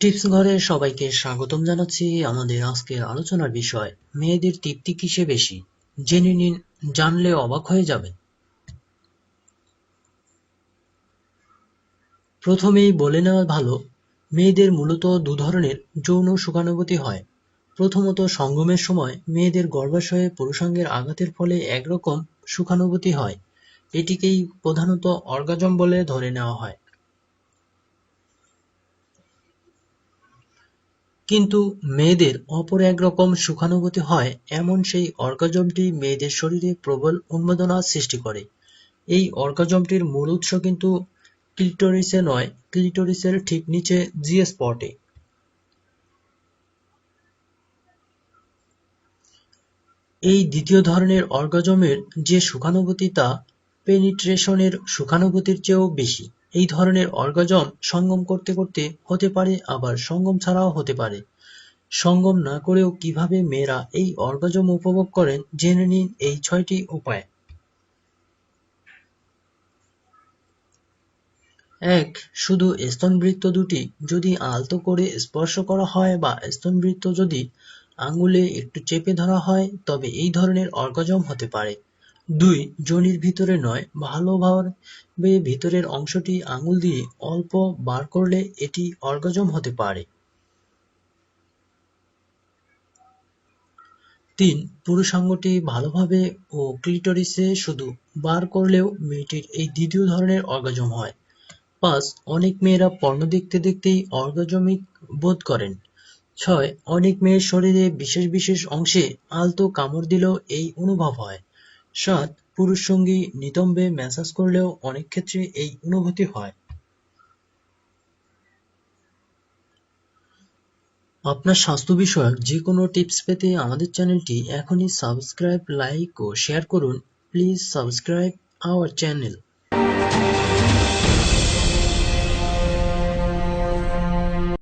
Tips ঘরে সবাইকে স্বাগতম জানাচ্ছি আমাদের আজকের আলোচনার বিষয়, মেয়েদের তৃপ্তি কিসে বেশি? জেনে নিন, জানলে অবাক হয়ে যাবেন। প্রথমেই বলে নেওয়া ভালো, মেয়েদের মূলত দু ধরনের যৌন সুখানুভূতি হয়। প্রথমত সঙ্গমের সময় মেয়েদের গর্ভাশয়ে পুরুষাঙ্গের আঘাতের ফলে একরকম সুখানুভূতি হয়। এটিকেই প্রধানত অর্গাজম বলে ধরে নেওয়া হয়। কিন্তু মেয়েদের অপর একরকম সুখানুভূতি হয় এমন সেই অর্গাজমটি মেয়েদের শরীরে প্রবল উন্মাদনা সৃষ্টি করে। এই অর্গাজমটির মূল উৎস কিন্তু ক্লিটোরিসে নয়, ক্লিটোরিসের ঠিক নিচে জি স্পটে এই দ্বিতীয় ধরনের অর্গাজমের যে সুখানুভূতি তা পেনিট্রেশনের সুখানুভূতির চেয়েও বেশি। এই ধরনের অর্গাজম সঙ্গম করতে করতে হতে পারে, আবার সঙ্গম ছাড়াও হতে পারে। সঙ্গম না করেও কীভাবে মেয়েরা এই অর্গাজম উপভোগ করেন, জেনে নিন এই ছয়টি উপায়। এক, শুধু স্তনবৃত্ত দুটি। যদি আলতো করে স্পর্শ করা হয় বা স্তনবৃত্ত যদি আঙুলে একটু চেপে ধরা হয়, তবে এই ধরনের অর্গাজম হতে পারে। দুই যোনির ভিতরে নয় ভালোভাবে ভিতরের অংশটি আঙুল দিয়ে অল্প বার করলে এটি অর্গাজম হতে পারে। তিন, পুরুষাঙ্গটি ভালোভাবে ও ক্লিটরিসে শুধু বার করলেও মেয়েটির এই দ্বিতীয় ধরনের অর্গাজম হয়। পাঁচ, অনেক মেয়েরা পর্ণ দেখতে দেখতেই অর্গাজমিক বোধ করেন। ছয়, অনেক মেয়ের শরীরে বিশেষ বিশেষ অংশে আলতো কামড় দিলেও এই অনুভব হয়। সাত, পুরুষ সঙ্গী নিতম্বে ম্যাসাজ করলেও অনেক ক্ষেত্রে এই অনুভূতি হয়। আপনার স্বাস্থ্য বিষয়ক যে কোনো টিপস পেতে আমাদের চ্যানেলটি এখনই সাবস্ক্রাইব, লাইক ও শেয়ার করুন। Please subscribe our channel.